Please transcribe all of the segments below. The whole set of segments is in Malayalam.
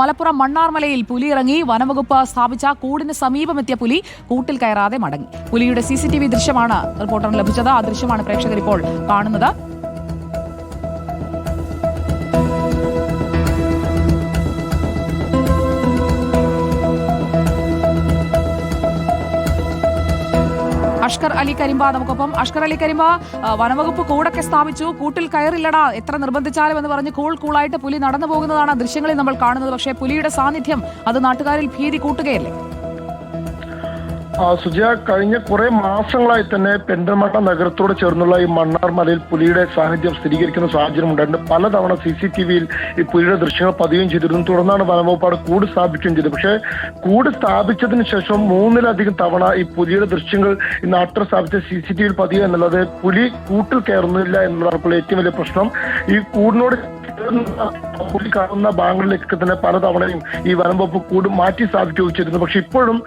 മലപ്പുറം മണ്ണാർമലയിൽ പുലി ഇറങ്ങി വനംവകുപ്പ് സ്ഥാപിച്ച കൂടിന് സമീപമെത്തിയ പുലി കൂട്ടിൽ കയറാതെ മടങ്ങി. പുലിയുടെ സി സി ടി വി ദൃശ്യമാണ് റിപ്പോർട്ടറിന് ലഭിച്ചത്. ആ ദൃശ്യമാണ് പ്രേക്ഷകർ ഇപ്പോൾ കാണുന്നത്. അഷ്കർ അലി കരിമ്പ നമുക്കൊപ്പം. അഷ്കർ അലി കരിമ്പ വനവകുപ്പ് കൂടൊക്കെ സ്ഥാപിച്ചു. കൂട്ടിൽ കയറില്ലടാ എത്ര നിർബന്ധിച്ചാലും എന്ന് പറഞ്ഞ് കൂൾ കൂളായിട്ട് പുലി നടന്നു പോകുന്നതാണ് ദൃശ്യങ്ങളിൽ നമ്മൾ കാണുന്നത്. പക്ഷേ പുലിയുടെ സാന്നിധ്യം അത് നാട്ടുകാരിൽ ഭീതി കൂട്ടുകയല്ലേ? സുജയ കഴിഞ്ഞ കുറെ മാസങ്ങളായി തന്നെ പെന്തൽമട്ട നഗരത്തോട് ചേർന്നുള്ള ഈ മണ്ണാർ മലയിൽ പുലിയുടെ സാന്നിധ്യം സ്ഥിരീകരിക്കുന്ന സാഹചര്യം ഉണ്ടായിട്ടുണ്ട് പലതവണ സി സി ടി വിയിൽ ഈ പുലിയുടെ ദൃശ്യങ്ങൾ പതിവുകയും ചെയ്തിരുന്നു. തുടർന്നാണ് വനംവകുപ്പാട് കൂട് സ്ഥാപിക്കുകയും ചെയ്തത്. പക്ഷേ കൂട് സ്ഥാപിച്ചതിന് ശേഷം മൂന്നിലധികം തവണ ഈ പുലിയുടെ ദൃശ്യങ്ങൾ ഈ നാട്ടിൽ സ്ഥാപിച്ച സി സി ടി വിയിൽ പതിയുക എന്നുള്ളത് പുലി കൂട്ടിൽ കയറുന്നില്ല എന്നുള്ളതാണ് ഏറ്റവും വലിയ പ്രശ്നം. ഈ കൂടിനോട് പുലി കാണുന്ന ഭാഗങ്ങളിലേക്ക് തന്നെ പലതവണയും ഈ വനംവകുപ്പ് കൂട് മാറ്റി സ്ഥാപിക്കുകയും ചെയ്തിരുന്നു. പക്ഷെ ഇപ്പോഴും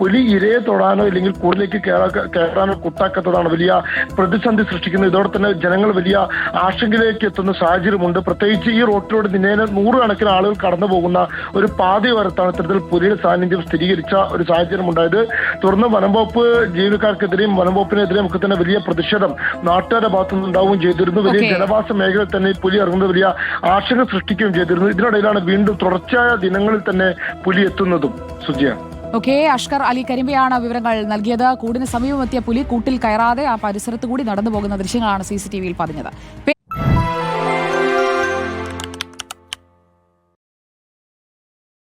പുലി ഇരയെ തൊടാനോ ഇല്ലെങ്കിൽ കൂടിലേക്ക് കേറാനോ കയറാനോ കുട്ടാക്കാത്തതാണ് വലിയ പ്രതിസന്ധി സൃഷ്ടിക്കുന്നത്. ഇതോടെ തന്നെ ജനങ്ങൾ വലിയ ആശങ്കയിലേക്ക് എത്തുന്ന സാഹചര്യമുണ്ട്. പ്രത്യേകിച്ച് ഈ റോട്ടിലൂടെ നിന്നേന നൂറുകണക്കിന് ആളുകൾ കടന്നു പോകുന്ന ഒരു പാതയോരത്താണ് ഇത്തരത്തിൽ പുലിയുടെ സാന്നിധ്യം സ്ഥിരീകരിച്ച ഒരു സാഹചര്യം ഉണ്ടായത് തുടർന്ന് വനംവകുപ്പ് ജീവനക്കാർക്കെതിരെയും വനംവകുപ്പിനെതിരെയും ഒക്കെ തന്നെ വലിയ പ്രതിഷേധം നാട്ടുകാരുടെ ഭാഗത്തുനിന്ന് ഉണ്ടാവുകയും ചെയ്തിരുന്നു. വലിയ. ജനവാസ മേഖലയിൽ തന്നെ പുലി ഇറങ്ങുന്നത് വലിയ ആശങ്ക സൃഷ്ടിക്കുകയും ചെയ്തിരുന്നു. ഇതിനിടയിലാണ് വീണ്ടും തുടർച്ചയായ ദിനങ്ങളിൽ തന്നെ പുലി എത്തുന്നതും. സുജിയ. ഓക്കെ അഷ്കർ അലി കരിമ്പയാണ് വിവരങ്ങൾ നൽകിയത്. കൂടിന് സമീപമെത്തിയ പുലി കൂട്ടിൽ കയറാതെ ആ പരിസരത്ത് കൂടി നടന്നു പോകുന്ന ദൃശ്യങ്ങളാണ് സി സി ടി വിയിൽ പതിഞ്ഞത്.